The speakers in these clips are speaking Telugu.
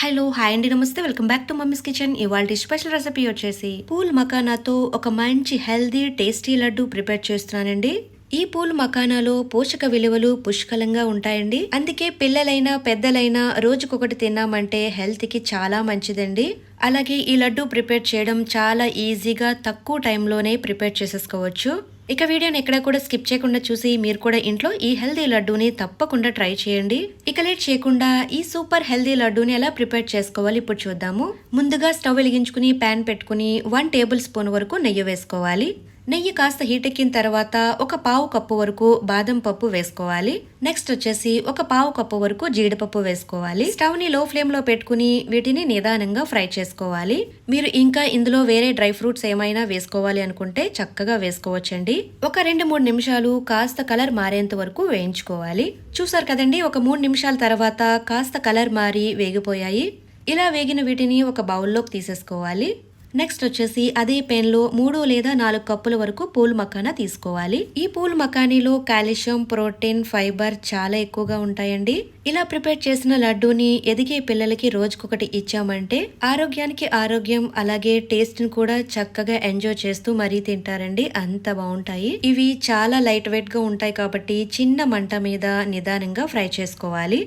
హలో హాయ్ అండి నమస్తే. Welcome back to mummy's kitchen ఇవాళ స్పెషల్ రెసిపీ వచ్చేసి పూల్ మకానాతో ఒక మంచి హెల్దీ టేస్టీ లడ్డు ప్రిపేర్ చేస్తున్నానండి. ఈ పూల్ మకానాలో పోషక విలువలు పుష్కలంగా ఉంటాయండి. అందుకే పిల్లలైనా పెద్దలైనా రోజుకొకటి తిన్నామంటే హెల్త్కి చాలా మంచిదండి. అలాగే ఈ లడ్డు ప్రిపేర్ చేయడం చాలా ఈజీగా తక్కువ టైంలోనే ప్రిపేర్ చేసేసుకోవచ్చు. ఇక వీడియోని ఎక్కడ కూడా స్కిప్ చేయకుండా చూసి మీరు కూడా ఇంట్లో ఈ హెల్దీ లడ్డూని తప్పకుండా ట్రై చేయండి. ఇక లేట్ చేయకుండా ఈ సూపర్ హెల్దీ లడ్డూని ఎలా ప్రిపేర్ చేసుకోవాలి ఇప్పుడు చూద్దాము. ముందుగా స్టవ్ వెలిగించుకుని ప్యాన్ పెట్టుకుని వన్ టేబుల్ స్పూన్ వరకు నెయ్యి వేసుకోవాలి. నెయ్యి కాస్త హీట్ ఎక్కిన తర్వాత ఒక పావు కప్పు వరకు బాదం పప్పు వేసుకోవాలి. నెక్స్ట్ వచ్చేసి ఒక పావు కప్పు వరకు జీడిపప్పు వేసుకోవాలి. స్టవ్ని లో ఫ్లేమ్లో పెట్టుకుని వీటిని నిదానంగా ఫ్రై చేసుకోవాలి. మీరు ఇంకా ఇందులో వేరే డ్రై ఫ్రూట్స్ ఏమైనా వేసుకోవాలి అనుకుంటే చక్కగా వేసుకోవచ్చండి. ఒక రెండు మూడు నిమిషాలు కాస్త కలర్ మారేంత వరకు వేయించుకోవాలి. చూసారు కదండి ఒక మూడు నిమిషాల తర్వాత కాస్త కలర్ మారి వేగిపోయాయి. ఇలా వేగిన వీటిని ఒక బౌల్లోకి తీసేసుకోవాలి. నెక్స్ట్ వచ్చేసి అదే పెన్లో మూడు లేదా నాలుగు కప్పుల వరకు పూల్ మకానా తీసుకోవాలి. ఈ పూల్ మకానీలో కాల్షియం ప్రోటీన్ ఫైబర్ చాలా ఎక్కువగా ఉంటాయండి. ఇలా ప్రిపేర్ చేసిన లడ్డూని ఎదిగే పిల్లలకి రోజుకొకటి ఇచ్చామంటే ఆరోగ్యానికి ఆరోగ్యం అలాగే టేస్ట్ని కూడా చక్కగా ఎంజాయ్ చేస్తూ మరీ తింటారండి. అంత బాగుంటాయి. ఇవి చాలా లైట్ వెయిట్గా ఉంటాయి కాబట్టి చిన్న మంట మీద నిదానంగా ఫ్రై చేసుకోవాలి.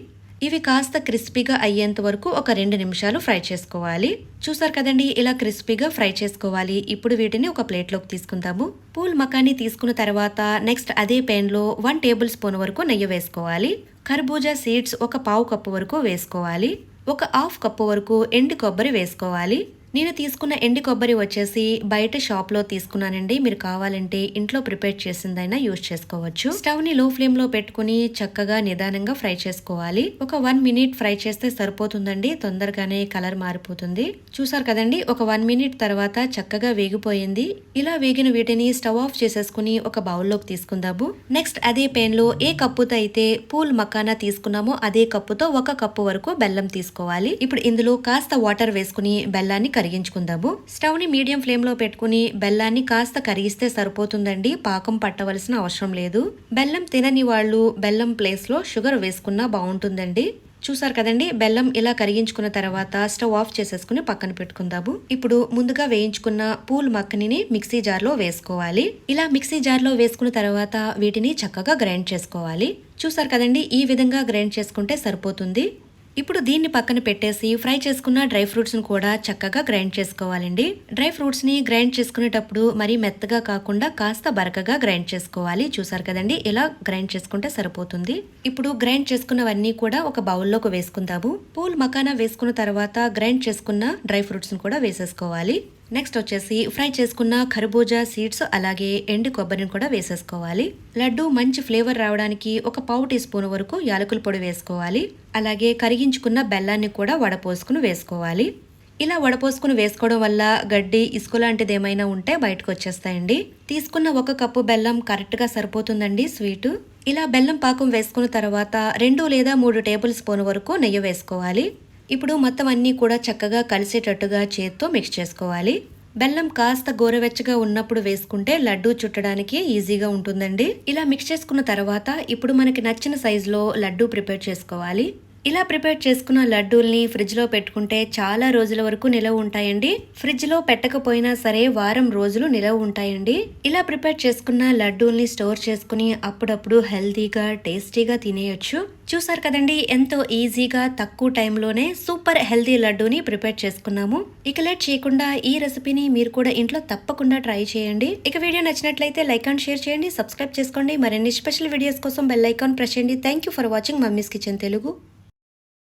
ఇవి కాస్త క్రిస్పీగా అయ్యేంత వరకు ఒక రెండు నిమిషాలు ఫ్రై చేసుకోవాలి. చూసారు కదండి ఇలా క్రిస్పీగా ఫ్రై చేసుకోవాలి. ఇప్పుడు వీటిని ఒక ప్లేట్లోకి తీసుకుందాము. పూల్ మకాని తీసుకున్న తర్వాత నెక్స్ట్ అదే పెన్లో వన్ టేబుల్ స్పూన్ వరకు నెయ్యి వేసుకోవాలి. కర్బూజా సీడ్స్ ఒక పావు కప్పు వరకు వేసుకోవాలి. ఒక హాఫ్ కప్పు వరకు ఎండు కొబ్బరి వేసుకోవాలి. నేను తీసుకున్న ఎండి కొబ్బరి వచ్చేసి బయట షాప్లో తీసుకున్నానండి. మీరు కావాలంటే ఇంట్లో ప్రిపేర్ చేసిందైనా యూజ్ చేసుకోవచ్చు. స్టవ్ని లో ఫ్లేమ్లో పెట్టుకుని చక్కగా నిదానంగా ఫ్రై చేసుకోవాలి. ఒక వన్ మినిట్ ఫ్రై చేస్తే సరిపోతుందండి. తొందరగానే కలర్ మారిపోతుంది. చూసారు కదండి ఒక వన్ మినిట్ తర్వాత చక్కగా వేగిపోయింది. ఇలా వేగిన వీటిని స్టవ్ ఆఫ్ చేసేసుకుని ఒక బౌల్లోకి తీసుకుందాము. నెక్స్ట్ అదే పెన్లో ఏ కప్పుతో అయితే పూల్ మకానా తీసుకున్నామో అదే కప్పుతో ఒక కప్పు వరకు బెల్లం తీసుకోవాలి. ఇప్పుడు ఇందులో కాస్త వాటర్ వేసుకుని బెల్లాన్ని కరిగించుకుందాము. స్టవ్ని మీడియం ఫ్లేమ్లో పెట్టుకుని బెల్లాన్ని కాస్త కరిగిస్తే సరిపోతుందండి. పాకం పట్టవలసిన అవసరం లేదు. బెల్లం తినని వాళ్ళు బెల్లం ప్లేస్లో షుగర్ వేసుకున్నా బాగుంటుందండి. చూసారు కదండి బెల్లం ఇలా కరిగించుకున్న తర్వాత స్టవ్ ఆఫ్ చేసేసుకుని పక్కన పెట్టుకుందాము. ఇప్పుడు ముందుగా వేయించుకున్న పూల్ మక్కనిని మిక్సీ జార్లో వేసుకోవాలి. ఇలా మిక్సీ జార్లో వేసుకున్న తర్వాత వీటిని చక్కగా గ్రైండ్ చేసుకోవాలి. చూసారు కదండి ఈ విధంగా గ్రైండ్ చేసుకుంటే సరిపోతుంది. ఇప్పుడు దీన్ని పక్కన పెట్టేసి ఫ్రై చేసుకున్న డ్రై ఫ్రూట్స్ని కూడా చక్కగా గ్రైండ్ చేసుకోవాలండి. డ్రై ఫ్రూట్స్ని గ్రైండ్ చేసుకునేటప్పుడు మరీ మెత్తగా కాకుండా కాస్త బరకగా గ్రైండ్ చేసుకోవాలి. చూసారు కదండి ఇలా గ్రైండ్ చేసుకుంటే సరిపోతుంది. ఇప్పుడు గ్రైండ్ చేసుకున్నవన్నీ కూడా ఒక బౌల్లోకి వేసుకుందాము. పూల్ మకానా వేసుకున్న తర్వాత గ్రైండ్ చేసుకున్న డ్రై ఫ్రూట్స్ని కూడా వేసేసుకోవాలి. నెక్స్ట్ వచ్చేసి ఫ్రై చేసుకున్న ఖర్బూజా సీడ్స్ అలాగే ఎండు కొబ్బరిని కూడా వేసేసుకోవాలి. లడ్డు మంచి ఫ్లేవర్ రావడానికి ఒక పావు టీ స్పూన్ వరకు యాలకుల పొడి వేసుకోవాలి. అలాగే కరిగించుకున్న బెల్లాన్ని కూడా వడపోసుకుని వేసుకోవాలి. ఇలా వడపోసుకుని వేసుకోవడం వల్ల గడ్డి ఇసుక లాంటిది ఏమైనా ఉంటే బయటకు వచ్చేస్తాయండి. తీసుకున్న ఒక కప్పు బెల్లం కరెక్ట్గా సరిపోతుందండి స్వీటు. ఇలా బెల్లం పాకం వేసుకున్న తర్వాత రెండు లేదా మూడు టేబుల్ స్పూన్ వరకు నెయ్యి వేసుకోవాలి. ఇప్పుడు మొత్తం అన్నీ కూడా చక్కగా కలిసేటట్టుగా చేత్తో మిక్స్ చేసుకోవాలి. బెల్లం కాస్త గోరవెచ్చగా ఉన్నప్పుడు వేసుకుంటే లడ్డూ చుట్టడానికి ఈజీగా ఉంటుందండి. ఇలా మిక్స్ చేసుకున్న తర్వాత ఇప్పుడు మనకి నచ్చిన సైజులో లడ్డూ ప్రిపేర్ చేసుకోవాలి. ఇలా ప్రిపేర్ చేసుకున్న లడ్డూల్ని ఫ్రిడ్జ్లో పెట్టుకుంటే చాలా రోజుల వరకు నిలవ ఉంటాయండి. ఫ్రిడ్జ్లో పెట్టకపోయినా సరే వారం రోజులు నిలవ ఉంటాయండి. ఇలా ప్రిపేర్ చేసుకున్న లడ్డూల్ని స్టోర్ చేసుకుని అప్పుడప్పుడు హెల్తీగా టేస్టీగా తినేయొచ్చు. చూసారు కదండి ఎంతో ఈజీగా తక్కువ టైంలోనే సూపర్ హెల్తీ లడ్డూని ప్రిపేర్ చేసుకున్నాము. ఇక లేట్ చేయకుండా ఈ రెసిపీని మీరు కూడా ఇంట్లో తప్పకుండా ట్రై చేయండి. ఇక వీడియో నచ్చినట్లయితే లైక్ అండ్ షేర్ చేయండి. సబ్స్క్రైబ్ చేసుకోండి. మరిన్ని స్పెషల్ వీడియోస్ కోసం బెల్ ఐకాన్ ప్రెస్ చేయండి. Thank you for watching mummy's kitchen Telugu.